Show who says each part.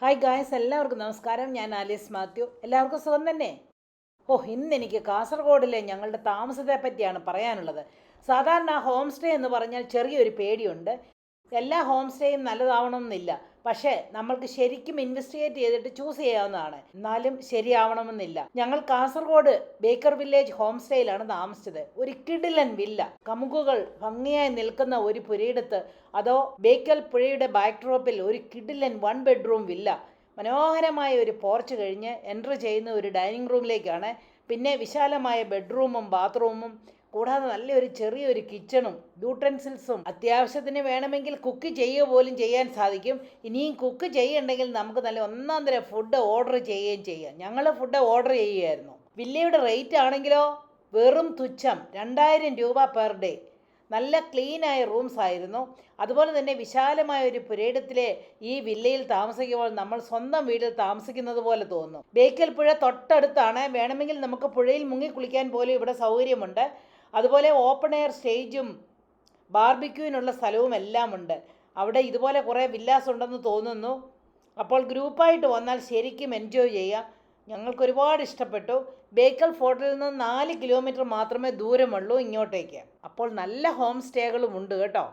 Speaker 1: Hi guys എല്ലാവർക്കും നമസ്കാരം. ഞാൻ ആലീസ് മാത്യു എല്ലാവർക്കും സുഖം തന്നെ? ഓ ഇന്ന് എനിക്ക് കാസർഗോഡിലെ ഞങ്ങളുടെ താമസത്തെ പറ്റിയാണ് പറയാനുള്ളത്. സാധാരണ ഹോം സ്റ്റേ എന്ന് പറഞ്ഞാൽ ചെറിയൊരു പേടിയുണ്ട്. എല്ലാ ഹോം സ്റ്റേയും നല്ലതാവണമെന്നില്ല. പക്ഷേ നമ്മൾക്ക് ശരിക്കും ഇൻവെസ്റ്റിഗേറ്റ് ചെയ്തിട്ട് ചൂസ് ചെയ്യാവുന്നതാണ്. എന്നാലും ശരിയാവണമെന്നില്ല. ഞങ്ങൾ കാസർഗോഡ് ബേക്കർ വില്ലേജ് ഹോം സ്റ്റേയിലാണ് താമസിച്ചത്. ഒരു കിടിലൻ വില്ല കമുകുകൾ ഭംഗിയായി നിൽക്കുന്ന ഒരു പുരയിടത്ത് അതോ ബേക്കൽ പുഴയുടെ ബാക്ക്ഡ്രോപ്പിൽ ഒരു കിടിലൻ വൺ ബെഡ്റൂം വില്ല മനോഹരമായ ഒരു പോർച്ച് കഴിഞ്ഞ് എന്റർ ചെയ്യുന്ന ഒരു ഡൈനിങ് റൂമിലേക്കാണ് പിന്നെ വിശാലമായ ബെഡ്റൂമും ബാത്റൂമും കൂടാതെ നല്ലൊരു ചെറിയൊരു കിച്ചണും യൂട്ടൻസിൽസും അത്യാവശ്യത്തിന് വേണമെങ്കിൽ കുക്ക് ചെയ്യുക പോലും ചെയ്യാൻ സാധിക്കും. ഇനിയും കുക്ക് ചെയ്യണ്ടെങ്കിൽ നമുക്ക് നല്ല ഒന്നാം തരം ഫുഡ് ഓർഡർ ചെയ്യുകയും ചെയ്യാം. ഞങ്ങൾ ഫുഡ് ഓർഡർ ചെയ്യുമായിരുന്നു വില്ലയുടെ റേറ്റ് ആണെങ്കിലോ? വെറും തുച്ഛം. രണ്ടായിരം രൂപ പെർ ഡേ നല്ല ക്ലീനായ റൂംസ് ആയിരുന്നു. അതുപോലെ തന്നെ വിശാലമായ ഒരു പുരയിടത്തിലെ ഈ വില്ലയിൽ താമസിക്കുമ്പോൾ നമ്മൾ സ്വന്തം വീട്ടിൽ താമസിക്കുന്നത് പോലെ തോന്നുന്നു ബേക്കൽ പുഴ തൊട്ടടുത്താണ്. വേണമെങ്കിൽ നമുക്ക് പുഴയിൽ മുങ്ങി കുളിക്കാൻ പോലും ഇവിടെ സൗകര്യമുണ്ട്. അതുപോലെ ഓപ്പൺ എയർ സ്റ്റേജും ബാർബിക്യൂവിനുള്ള സ്ഥലവും എല്ലാം ഉണ്ട്. അവിടെ ഇതുപോലെ കുറേ വില്ലാസ് ഉണ്ടെന്ന് തോന്നുന്നു. അപ്പോൾ ഗ്രൂപ്പായിട്ട് വന്നാൽ ശരിക്കും എൻജോയ് ചെയ്യാം ഞങ്ങൾക്ക് ഒരുപാട് ഇഷ്ടപ്പെട്ടു. ബേക്കൽ ഫോർട്ടിൽ നിന്ന് നാല് കിലോമീറ്റർ മാത്രമേ ദൂരമുള്ളൂ ഇങ്ങോട്ടേക്ക്. അപ്പോൾ നല്ല ഹോം സ്റ്റേകളും ഉണ്ട് കേട്ടോ.